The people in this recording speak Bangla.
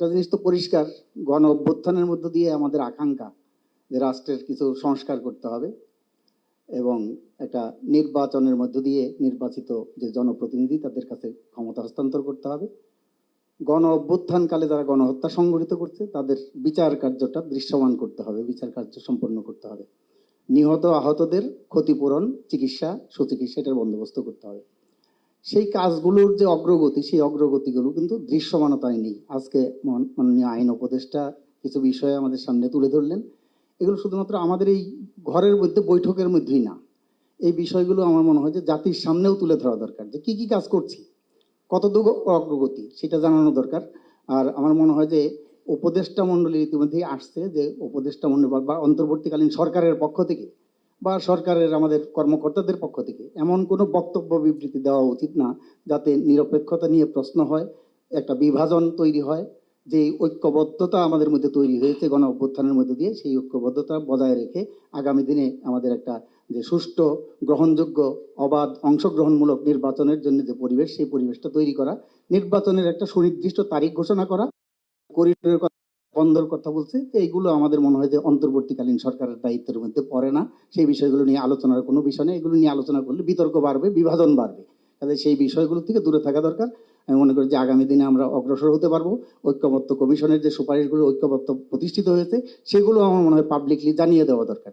একটা জিনিস তো পরিষ্কার, গণ অভ্যুত্থানের মধ্য দিয়ে আমাদের আকাঙ্ক্ষা যে রাষ্ট্রের কিছু সংস্কার করতে হবে এবং একটা নির্বাচনের মধ্য দিয়ে নির্বাচিত যে জনপ্রতিনিধি তাদের কাছে ক্ষমতা হস্তান্তর করতে হবে। গণ অভ্যুত্থানকালে যারা গণহত্যা সংগঠিত করছে, তাদের বিচার কার্যটা দৃশ্যমান করতে হবে, বিচার কার্য সম্পন্ন করতে হবে। নিহত আহতদের ক্ষতিপূরণ, চিকিৎসা, সুচিকিৎসা, এটার বন্দোবস্ত করতে হবে। সেই কাজগুলোর যে অগ্রগতি, সেই অগ্রগতিগুলো কিন্তু দৃশ্যমানতায় নেই। আজকে মন- মাননীয় আইন উপদেষ্টা কিছু বিষয় আমাদের সামনে তুলে ধরলেন। এগুলো শুধুমাত্র আমাদের এই ঘরের মধ্যে, বৈঠকের মধ্যেই না। এই বিষয়গুলো আমার মনে হয় যে জাতির সামনেও তুলে ধরা দরকার যে কি কি কাজ করছি কতটুকু অগ্রগতি সেটা জানানো দরকার। আর আমার মনে হয় যে উপদেষ্টা মণ্ডলী ইতিমধ্যেই আসছে যে উপদেষ্টা মণ্ডলী বা অন্তর্বর্তীকালীন সরকারের পক্ষ থেকে বা সরকারের আমাদের কর্মকর্তাদের পক্ষ থেকে এমন কোনো বক্তব্য বিবৃতি দেওয়া উচিত না যাতে নিরপেক্ষতা নিয়ে প্রশ্ন হয়, একটা বিভাজন তৈরি হয়, যে ঐক্যবদ্ধতা আমাদের মধ্যে তৈরি হয়েছে গণ অভ্যুত্থানের মধ্যে দিয়ে, সেই ঐক্যবদ্ধতা বজায় রেখে আগামী দিনে আমাদের একটা যে সুষ্ঠু, গ্রহণযোগ্য, অবাধ, অংশগ্রহণমূলক নির্বাচনের জন্য যে পরিবেশ, সেই পরিবেশটা তৈরি করা, নির্বাচনের একটা সুনির্দিষ্ট তারিখ ঘোষণা করা করিডোরের বন্ধর কথা বলছে যে এইগুলো আমাদের মনে হয় যে অন্তর্বর্তীকালীন সরকারের দায়িত্বের মধ্যে পড়ে না। সেই বিষয়গুলো নিয়ে আলোচনার কোনো বিষয় নেই। এগুলো নিয়ে আলোচনা করলে বিতর্ক বাড়বে, বিভাজন বাড়বে। কাজে সেই বিষয়গুলো থেকে দূরে থাকা দরকার। আমি মনে করি যে আগামী দিনে আমরা অগ্রসর হতে পারব। ঐক্যমত্য কমিশনের যে সুপারিশগুলো ঐক্যমত্য প্রতিষ্ঠিত হয়েছে, সেগুলো আমার মনে হয় পাবলিকলি জানিয়ে দেওয়া দরকার।